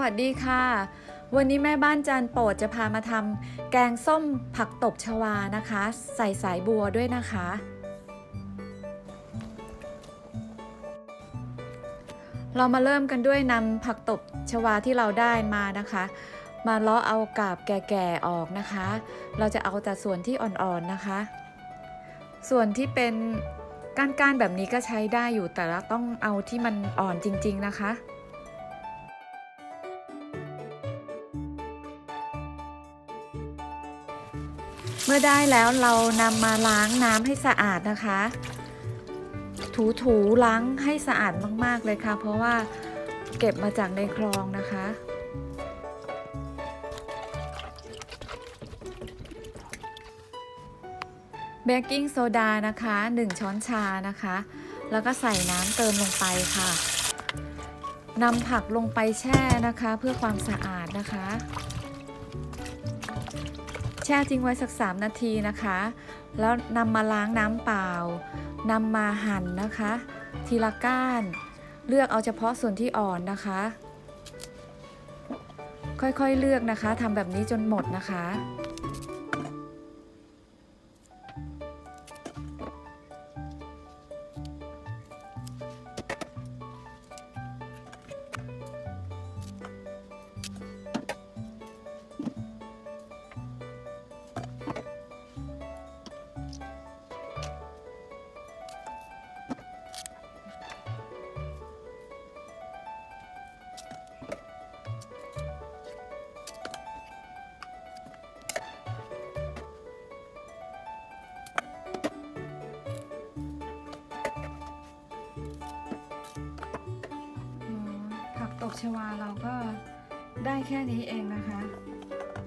วัสดีค่ะ วันนี้แม่บ้านจานโปรดจะพามาทำแกงส้มผักตบชวานะคะ ใส่สายบัวด้วยนะคะ เรามาเริ่มกันด้วยนำผักตบชวาที่เราได้มานะคะ มาเลาะเอากาบแก่ๆออกนะคะ เราจะเอาแต่ส่วนที่อ่อนๆนะคะ ส่วนที่เป็นก้านๆแบบนี้ก็ใช้ได้อยู่แต่เราต้องเอาที่มันอ่อนจริง ๆนะคะ มื่อได้แล้วเรานำมาล้างน้ำให้สะอาดนะคะถูถูๆล้างให้สะอาดมากๆเลยค่ะ เพราะว่าเก็บมาจากในคลองนะคะเบกกิ้งโซดานะคะ 1 ช้อนชานะคะ แล้วก็ใส่น้ำเติมลงไปค่ะนำผักลงไปแช่นะคะ เพื่อความสะอาดนะคะ แช่ทิ้งไว้สัก 3 นาทีนะคะ แล้วนำมาล้างน้ำเปล่านำมาหั่นนะคะ ทีละก้าน เลือกเอาเฉพาะส่วนที่อ่อนนะคะ ค่อยๆเลือกนะคะทำแบบนี้จนหมดนะคะ กชวาเราก็ได้แค่นี้เองนะคะ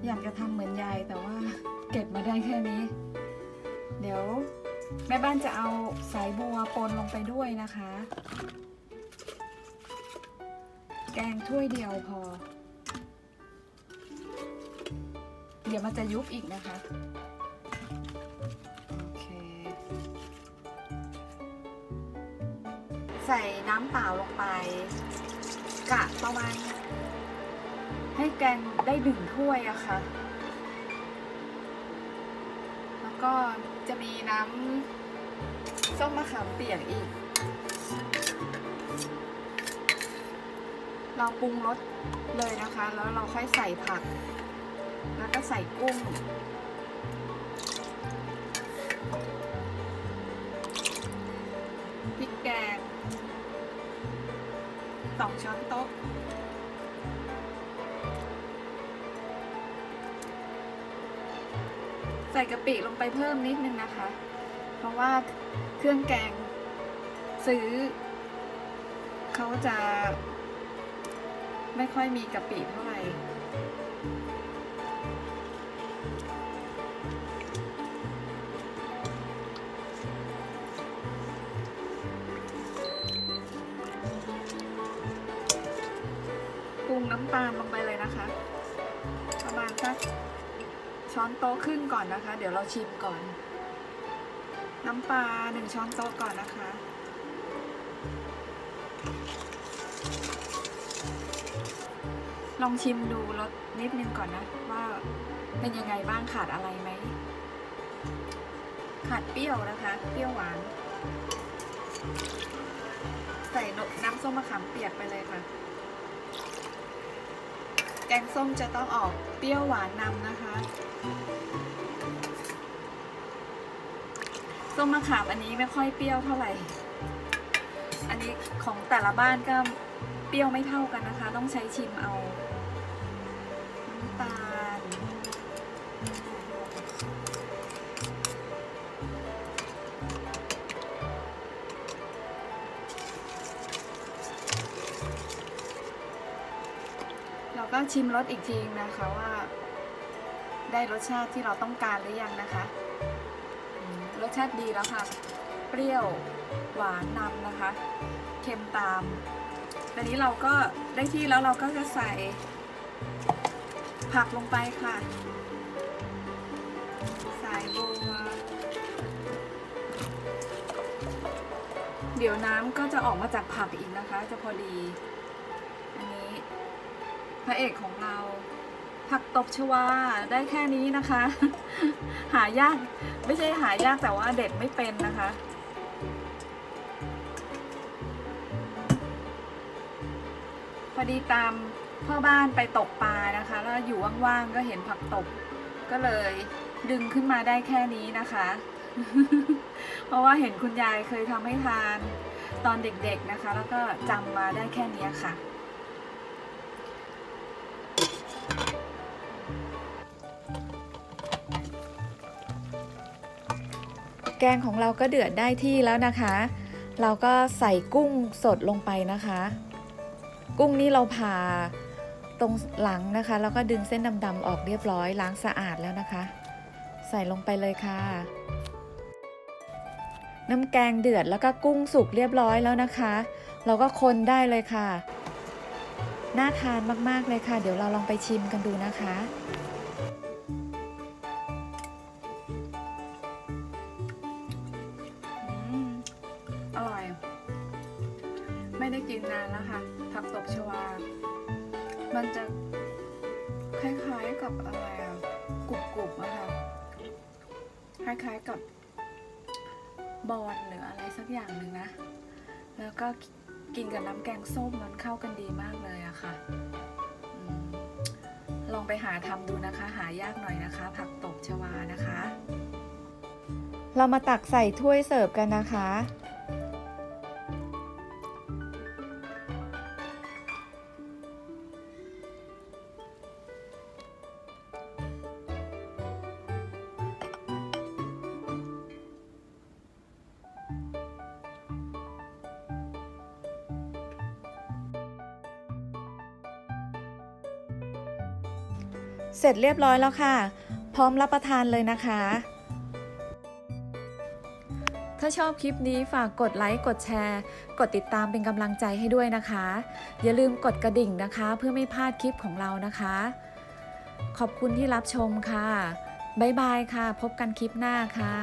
อยากจะทำเหมือนยายแต่ว่าเก็บมาได้แค่นี้ เดี๋ยวแม่บ้านจะเอาสายบัวปนลงไปด้วยนะคะ แกงถ้วยเดียวพอ เดี๋ยวมันจะยุบอีกนะคะใส่น้ำเปล่าลงไป กะประมาณ ให้แกงได้หนึ่งถ้วยอะค่ะ แล้วก็จะมีน้ำส้มมะขามเปียกอีก เราปรุงรสเลยนะคะ แล้วเราค่อยใส่ผัก แล้วก็ใส่กุ้ง สองช้อนโต๊ะ ใส่กะปิลงไปเพิ่มนิดนึงนะคะ เพราะว่าเครื่องแกงซื้อ เขาจะไม่ค่อยมีกะปิเท่าไหร่ น้ำตาลลงไปเลยนะคะ ประมาณสักช้อนโต๊ะครึ่งก่อนนะคะ เดี๋ยวเราชิมก่อน น้ำปลาหนึ่งช้อนโต๊ะก่อนนะคะ ลองชิมดูรสนิดนึงก่อนนะ ว่าเป็นยังไงบ้างขาดอะไรไหมขาดเปรี้ยวนะคะ เปรี้ยวหวาน ใส่น้ำส้มมะขามเปียกไปเลยค่ะ แกงส้มจะต้องออกเปรี้ยวหวานนำนะคะ ส้มมะขามอันนี้ไม่ค่อยเปรี้ยวเท่าไหร่ อันนี้ของแต่ละบ้านก็เปรี้ยวไม่เท่ากันนะคะ ต้องใช้ชิมเอาน้ำตาล ก็ชิมรสอีกทีนะคะว่า ได้รสชาติที่เราต้องการหรือยังนะคะ รสชาติดีแล้วค่ะ เปรี้ยวหวานนำนะคะ เค็มตามตอนนี้เราก็ได้ที่แล้วเราก็จะใส่ผักลงไปค่ะ สายบัว เดี๋ยวน้ำก็จะออกมาจากผักอีกนะคะ จะพอดี พระเอกของเรา ผักตบชวาได้แค่นี้นะคะ หายากไม่ใช่หายากแต่ว่าเด็ดไม่เป็นนะคะพอดีตามพ่อบ้านไปตกปลานะคะ แล้วอยู่ว่างๆก็เห็นผักตบ ก็เลยดึงขึ้นมาได้แค่นี้นะคะ เพราะว่าเห็นคุณยายเคยทำให้ทานตอนเด็กๆนะคะ แล้วก็จำมาได้แค่นี้ค่ะ แกงของเราก็เดือดได้ที่แล้วนะคะ เราก็ใส่กุ้งสดลงไปนะคะ กุ้งนี่เราผ่าตรงหลังนะคะ แล้วก็ดึงเส้นดำๆออกเรียบร้อยล้างสะอาดแล้วนะคะ ใส่ลงไปเลยค่ะ น้ำแกงเดือดแล้วก็กุ้งสุกเรียบร้อยแล้วนะคะ เราก็คนได้เลยค่ะ น่าทานมากๆเลยค่ะ เดี๋ยวเราลองไปชิมกันดูนะคะ มันจะคล้ายๆกับอะไรอะกรุบๆอะคะคล้ายๆกับบอนหรืออะไรสักอย่างหนึ่งนะ แล้วก็กินกับน้ำแกงส้มมันเข้ากันดีมากเลยอะค่ะลองไปหาทำดูนะคะ หายากหน่อยนะคะ ผักตบชวานะคะ เรามาตักใส่ถ้วยเสิร์ฟกันนะคะ เสร็จเรียบร้อยแล้วค่ะ พร้อมรับประทานเลยนะคะ ถ้าชอบคลิปนี้ฝากกดไลค์ กดแชร์ กดติดตามเป็นกำลังใจให้ด้วยนะคะ อย่าลืมกดกระดิ่งนะคะ เพื่อไม่พลาดคลิปของเรานะคะ ขอบคุณที่รับชมค่ะ บ๊ายบายค่ะ พบกันคลิปหน้าค่ะ